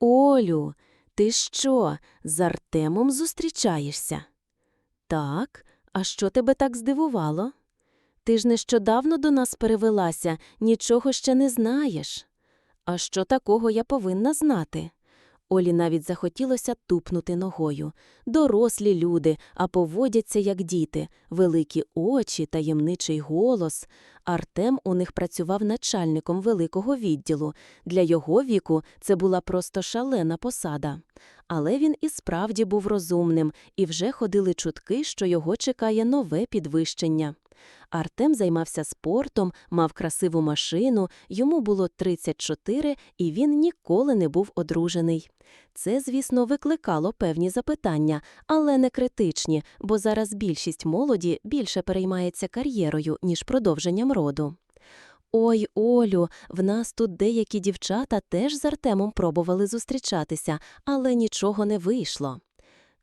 Олю, ти що, з Артемом зустрічаєшся? Так, а що тебе так здивувало? Ти ж нещодавно до нас перевелася, нічого ще не знаєш. А що такого я повинна знати? Олі навіть захотілося тупнути ногою. Дорослі люди, а поводяться як діти, великі очі, таємничий голос. Артем у них працював начальником великого відділу. Для його віку це була просто шалена посада. Але він і справді був розумним, і вже ходили чутки, що його чекає нове підвищення. Артем займався спортом, мав красиву машину, йому було 34, і він ніколи не був одружений. Це, звісно, викликало певні запитання, але не критичні, бо зараз більшість молоді більше переймається кар'єрою, ніж продовженням роду. Ой, Олю, в нас тут деякі дівчата теж з Артемом пробували зустрічатися, але нічого не вийшло.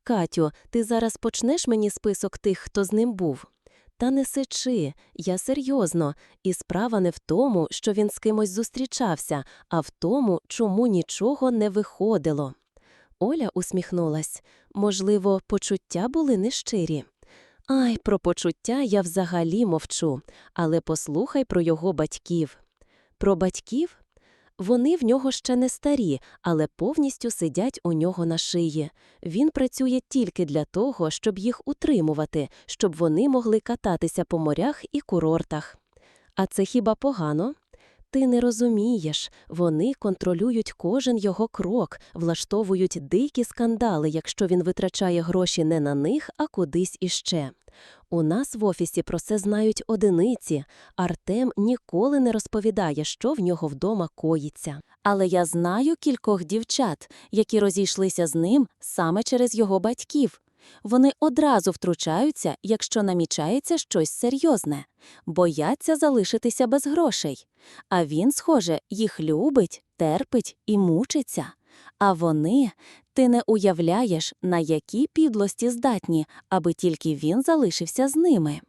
Катю, ти зараз почнеш мені список тих, хто з ним був? Та не сичи, я серйозно, і справа не в тому, що він з кимось зустрічався, а в тому, чому нічого не виходило. Оля усміхнулась. Можливо, почуття були нещирі. Ай, про почуття я взагалі мовчу, але послухай про його батьків. Про батьків? Вони в нього ще не старі, але повністю сидять у нього на шиї. Він працює тільки для того, щоб їх утримувати, щоб вони могли кататися по морях і курортах. А це хіба погано? Ти не розумієш, вони контролюють кожен його крок, влаштовують дикі скандали, якщо він витрачає гроші не на них, а кудись іще. У нас в офісі про це знають одиниці. Артем ніколи не розповідає, що в нього вдома коїться. Але я знаю кількох дівчат, які розійшлися з ним саме через його батьків. Вони одразу втручаються, якщо намічається щось серйозне, бояться залишитися без грошей. А він, схоже, їх любить, терпить і мучиться. А вони, ти не уявляєш, на які підлості здатні, аби тільки він залишився з ними.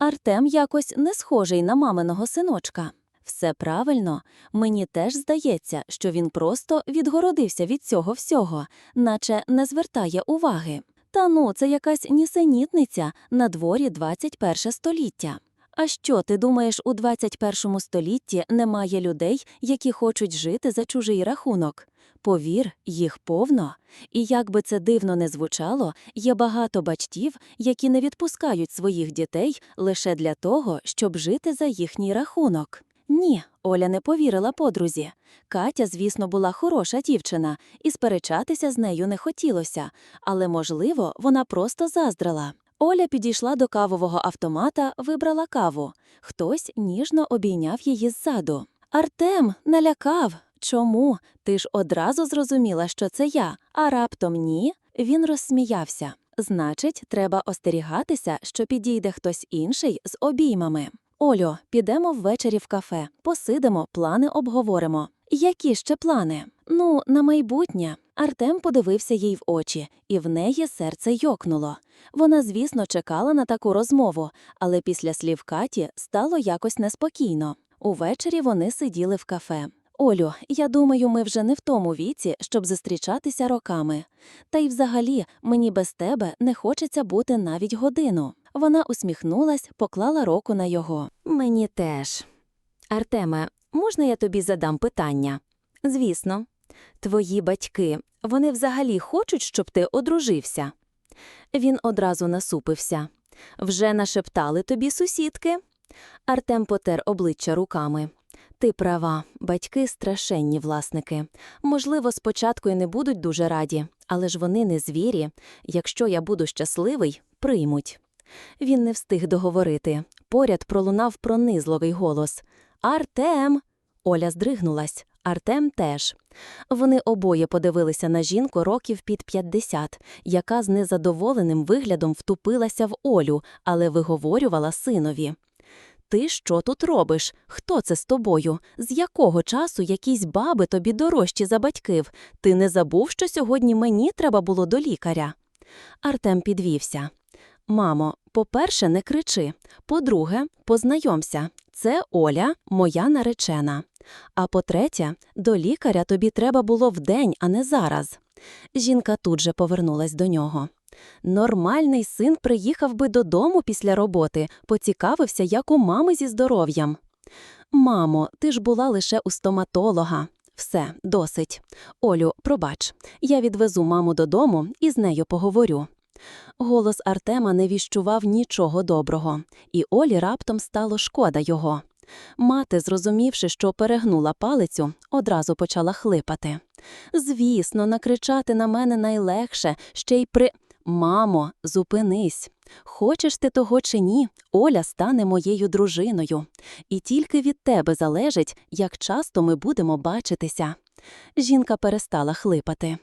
Артем якось не схожий на маминого синочка. Все правильно, мені теж здається, що він просто відгородився від цього всього, наче не звертає уваги. Та ну, це якась нісенітниця на дворі 21 століття. А що ти думаєш, у 21 столітті немає людей, які хочуть жити за чужий рахунок? Повір, їх повно. І як би це дивно не звучало, є багато батьків, які не відпускають своїх дітей лише для того, щоб жити за їхній рахунок. Ні, Оля не повірила подрузі. Катя, звісно, була хороша дівчина, і сперечатися з нею не хотілося, але, можливо, вона просто заздрила. Оля підійшла до кавового автомата, вибрала каву. Хтось ніжно обійняв її ззаду. Артем налякав. Чому? Ти ж одразу зрозуміла, що це я, а раптом ні. Він розсміявся. Значить, треба остерігатися, що підійде хтось інший з обіймами. Олю, підемо ввечері в кафе, посидимо, плани обговоримо. Які ще плани? Ну, на майбутнє. Артем подивився їй в очі, і в неї серце йокнуло. Вона, звісно, чекала на таку розмову, але після слів Каті стало якось неспокійно. Увечері вони сиділи в кафе. Олю, я думаю, ми вже не в тому віці, щоб зустрічатися роками. Та й взагалі мені без тебе не хочеться бути навіть годину. Вона усміхнулась, поклала руку на його. Мені теж. Артеме, можна я тобі задам питання? Звісно. Твої батьки, вони взагалі хочуть, щоб ти одружився? Він одразу насупився. Вже нашептали тобі сусідки? Артем потер обличчя руками. Ти права, батьки страшенні власники. Можливо, спочатку й не будуть дуже раді, але ж вони не звірі. Якщо я буду щасливий, приймуть. Він не встиг договорити. Поряд пролунав пронизливий голос Артем. Оля здригнулась. Артем теж. Вони обоє подивилися на жінку років під 50, яка з незадоволеним виглядом втупилася в Олю, але виговорювала синові. Ти що тут робиш? Хто це з тобою? З якого часу якісь баби тобі дорожчі за батьків? Ти не забув, що сьогодні мені треба було до лікаря? Артем підвівся. Мамо, по-перше, не кричи. По-друге, познайомся. Це Оля, моя наречена. А по-третє, до лікаря тобі треба було вдень, а не зараз. Жінка тут же повернулась до нього. Нормальний син приїхав би додому після роботи, поцікавився, як у мами зі здоров'ям. Мамо, ти ж була лише у стоматолога. Все, досить. Олю, пробач, я відвезу маму додому і з нею поговорю. Голос Артема не віщував нічого доброго, і Олі раптом стало шкода його. Мати, зрозумівши, що перегнула палицю, одразу почала хлипати. Звісно, накричати на мене найлегше, ще й при. Мамо, зупинись. Хочеш ти того чи ні, Оля стане моєю дружиною. І тільки від тебе залежить, як часто ми будемо бачитися. Жінка перестала хлипати.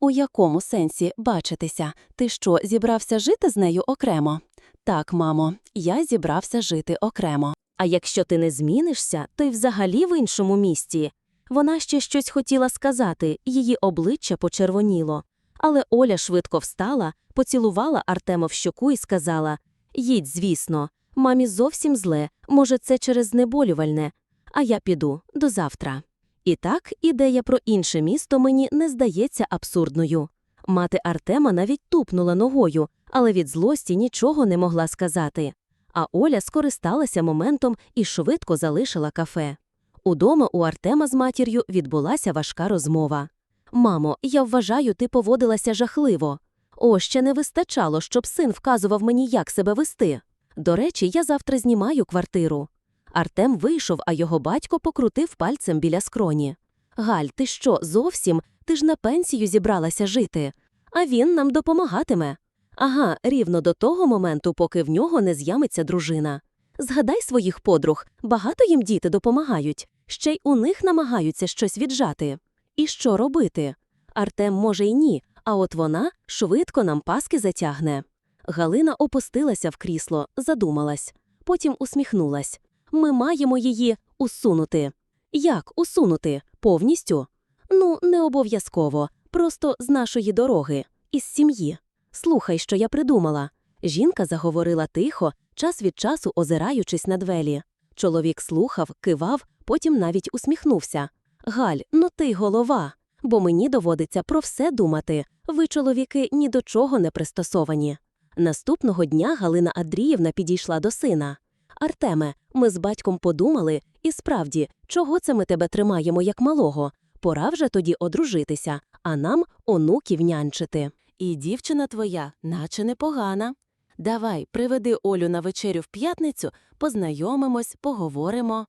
У якому сенсі бачитися? Ти що, зібрався жити з нею окремо? Так, мамо, я зібрався жити окремо. А якщо ти не змінишся, то й взагалі в іншому місті. Вона ще щось хотіла сказати, її обличчя почервоніло. Але Оля швидко встала, поцілувала Артема в щоку і сказала Їдь, звісно, мамі зовсім зле, може, це через знеболювальне. А я піду до завтра. І так, ідея про інше місто мені не здається абсурдною. Мати Артема навіть тупнула ногою, але від злості нічого не могла сказати. А Оля скористалася моментом і швидко залишила кафе. Удома у Артема з матір'ю відбулася важка розмова. Мамо, я вважаю, ти поводилася жахливо. О, ще не вистачало, щоб син вказував мені, як себе вести. До речі, я завтра знімаю квартиру. Артем вийшов, а його батько покрутив пальцем біля скроні. Галь, ти що, зовсім? Ти ж на пенсію зібралася жити. А він нам допомагатиме. Ага, рівно до того моменту, поки в нього не з'явиться дружина. Згадай своїх подруг, багато їм діти допомагають, ще й у них намагаються щось віджати. І що робити? Артем може й ні, а от вона швидко нам паски затягне. Галина опустилася в крісло, задумалась, потім усміхнулась. Ми маємо її усунути. Як усунути? Повністю? Ну, не обов'язково, просто з нашої дороги, із сім'ї. Слухай, що я придумала. Жінка заговорила тихо, час від часу озираючись на двері. Чоловік слухав, кивав, потім навіть усміхнувся. Галь, ну ти голова, бо мені доводиться про все думати. Ви, чоловіки, ні до чого не пристосовані. Наступного дня Галина Андріївна підійшла до сина. Артеме, ми з батьком подумали, і справді, чого це ми тебе тримаємо як малого? Пора вже тоді одружитися, а нам онуків нянчити. І дівчина твоя, наче непогана. Давай, приведи Олю на вечерю в п'ятницю, познайомимось, поговоримо.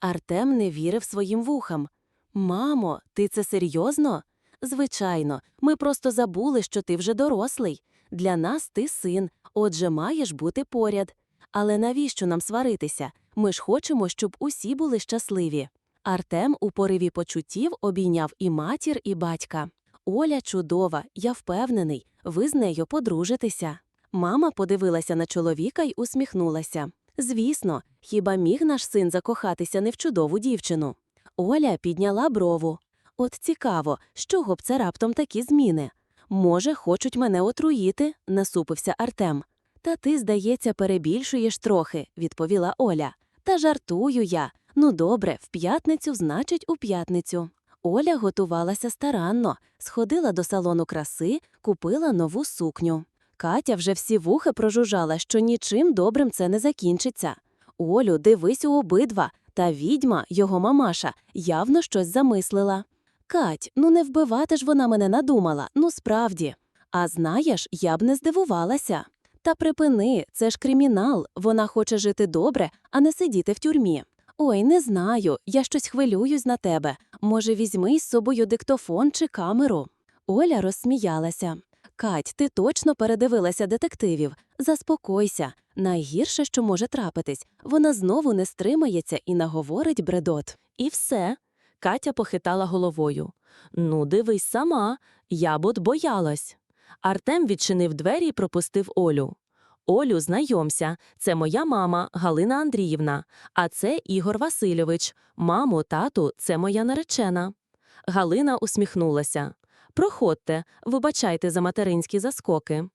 Артем не вірив своїм вухам. Мамо, ти це серйозно? Звичайно, ми просто забули, що ти вже дорослий. Для нас ти син, отже, маєш бути поряд. Але навіщо нам сваритися? Ми ж хочемо, щоб усі були щасливі. Артем у пориві почуттів обійняв і матір, і батька. Оля чудова, я впевнений, ви з нею подружитеся. Мама подивилася на чоловіка й усміхнулася. Звісно, хіба міг наш син закохатися не в чудову дівчину? Оля підняла брову. От цікаво, з чого б це раптом такі зміни? Може, хочуть мене отруїти, насупився Артем. Та ти, здається, перебільшуєш трохи, відповіла Оля. Та жартую я. Ну добре, в п'ятницю, значить, у п'ятницю. Оля готувалася старанно, сходила до салону краси, купила нову сукню. Катя вже всі вухи прожужжала, що нічим добрим це не закінчиться. Олю, дивись у обидва, та відьма, його мамаша, явно щось замислила. Кать, ну не вбивати ж вона мене надумала, ну справді. А знаєш, я б не здивувалася. Та припини, це ж кримінал, вона хоче жити добре, а не сидіти в тюрмі. Ой, не знаю, я щось хвилююсь на тебе. Може, візьми із собою диктофон чи камеру. Оля розсміялася. Кать, ти точно передивилася детективів. Заспокойся. Найгірше, що може трапитись, вона знову не стримається і наговорить бредот. І все. Катя похитала головою. Ну, дивись сама, я б от боялась. Артем відчинив двері і пропустив Олю. Олю, знайомся, це моя мама Галина Андріївна, а це Ігор Васильович. Мамо, тату, це моя наречена. Галина усміхнулася. Проходьте, вибачайте за материнські заскоки.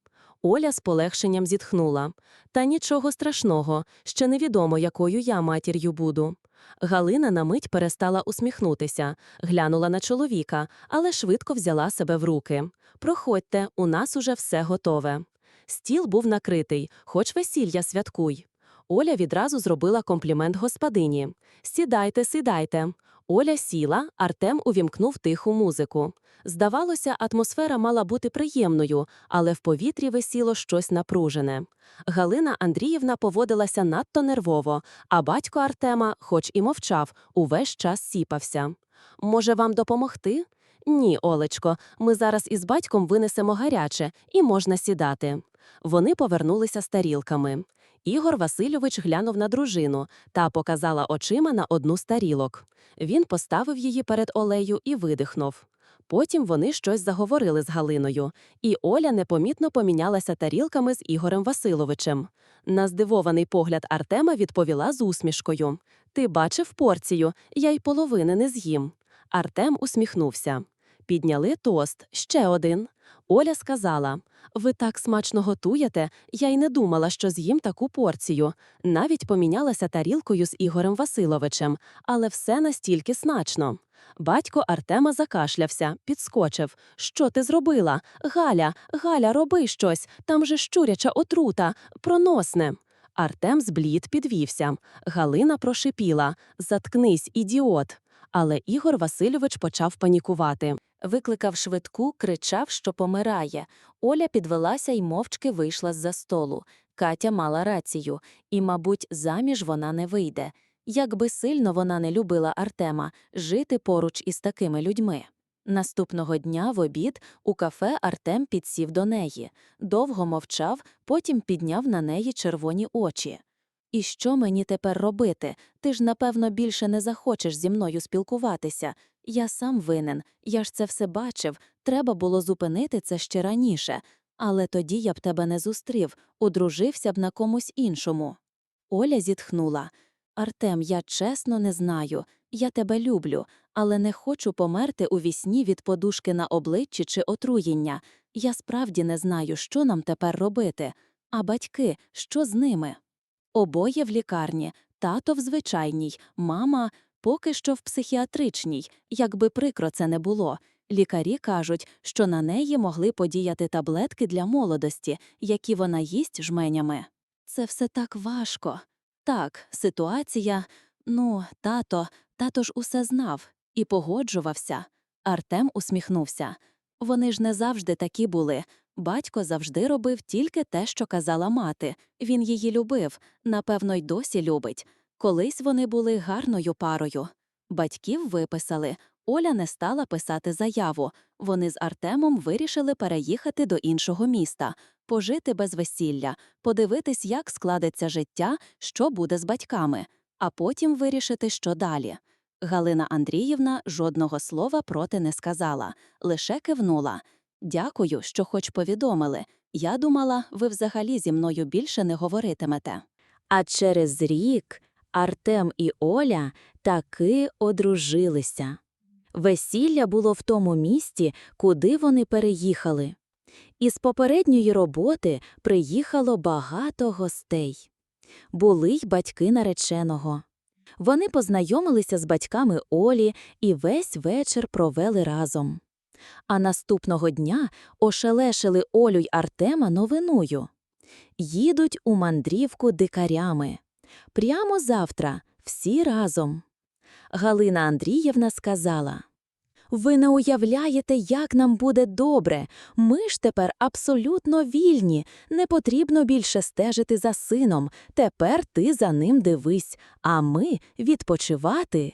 Оля з полегшенням зітхнула. Та нічого страшного, ще невідомо, якою я матір'ю буду. Галина на мить перестала усміхнутися, глянула на чоловіка, але швидко взяла себе в руки. Проходьте, у нас уже все готове. Стіл був накритий, хоч весілля святкуй. Оля відразу зробила комплімент господині. Сідайте, сідайте. Оля сіла, Артем увімкнув тиху музику. Здавалося, атмосфера мала бути приємною, але в повітрі висіло щось напружене. Галина Андріївна поводилася надто нервово, а батько Артема, хоч і мовчав, увесь час сіпався. Може, вам допомогти? Ні, Олечко, ми зараз із батьком винесемо гаряче, і можна сідати. Вони повернулися з тарілками. Ігор Васильович глянув на дружину та показала очима на одну з тарілок. Він поставив її перед Олею і видихнув. Потім вони щось заговорили з Галиною, і Оля непомітно помінялася тарілками з Ігорем Василовичем. На здивований погляд Артема відповіла з усмішкою: Ти бачив порцію, я й половини не з'їм. Артем усміхнувся. Підняли тост, ще один. Оля сказала: Ви так смачно готуєте, я й не думала, що з'їм таку порцію. Навіть помінялася тарілкою з Ігорем Василовичем, але все настільки смачно. Батько Артема закашлявся, підскочив. Що ти зробила? Галя, Галя, роби щось. Там же щуряча отрута, проносне. Артем зблід підвівся. Галина прошипіла Заткнись, ідіот. Але Ігор Васильович почав панікувати. Викликав швидку, кричав, що помирає. Оля підвелася й мовчки вийшла з-за столу. Катя мала рацію, і, мабуть, заміж вона не вийде. Якби сильно вона не любила Артема жити поруч із такими людьми. Наступного дня в обід у кафе Артем підсів до неї, довго мовчав, потім підняв на неї червоні очі. І що мені тепер робити? Ти ж, напевно, більше не захочеш зі мною спілкуватися. Я сам винен, я ж це все бачив, треба було зупинити це ще раніше. Але тоді я б тебе не зустрів, одружився б на комусь іншому. Оля зітхнула. Артем, я чесно не знаю. Я тебе люблю, але не хочу померти у вісні від подушки на обличчі чи отруєння. Я справді не знаю, що нам тепер робити. А батьки, що з ними? Обоє в лікарні, тато в звичайній, мама поки що в психіатричній, якби прикро це не було. Лікарі кажуть, що на неї могли подіяти таблетки для молодості, які вона їсть жменями. Це все так важко. Так, ситуація. Ну, тато, тато ж усе знав і погоджувався. Артем усміхнувся. Вони ж не завжди такі були. Батько завжди робив тільки те, що казала мати. Він її любив, напевно, й досі любить. Колись вони були гарною парою. Батьків виписали. Оля не стала писати заяву. Вони з Артемом вирішили переїхати до іншого міста, пожити без весілля, подивитись, як складеться життя, що буде з батьками, а потім вирішити, що далі. Галина Андріївна жодного слова проти не сказала, лише кивнула. Дякую, що хоч повідомили. Я думала, ви взагалі зі мною більше не говоритимете. А через рік Артем і Оля таки одружилися. Весілля було в тому місті, куди вони переїхали. Із попередньої роботи приїхало багато гостей. Були й батьки нареченого. Вони познайомилися з батьками Олі і весь вечір провели разом. А наступного дня ошелешили Олю й Артема новиною. Їдуть у мандрівку дикарями. Прямо завтра, всі разом. Галина Андріївна сказала: Ви не уявляєте, як нам буде добре. Ми ж тепер абсолютно вільні. Не потрібно більше стежити за сином. Тепер ти за ним дивись, а ми відпочивати.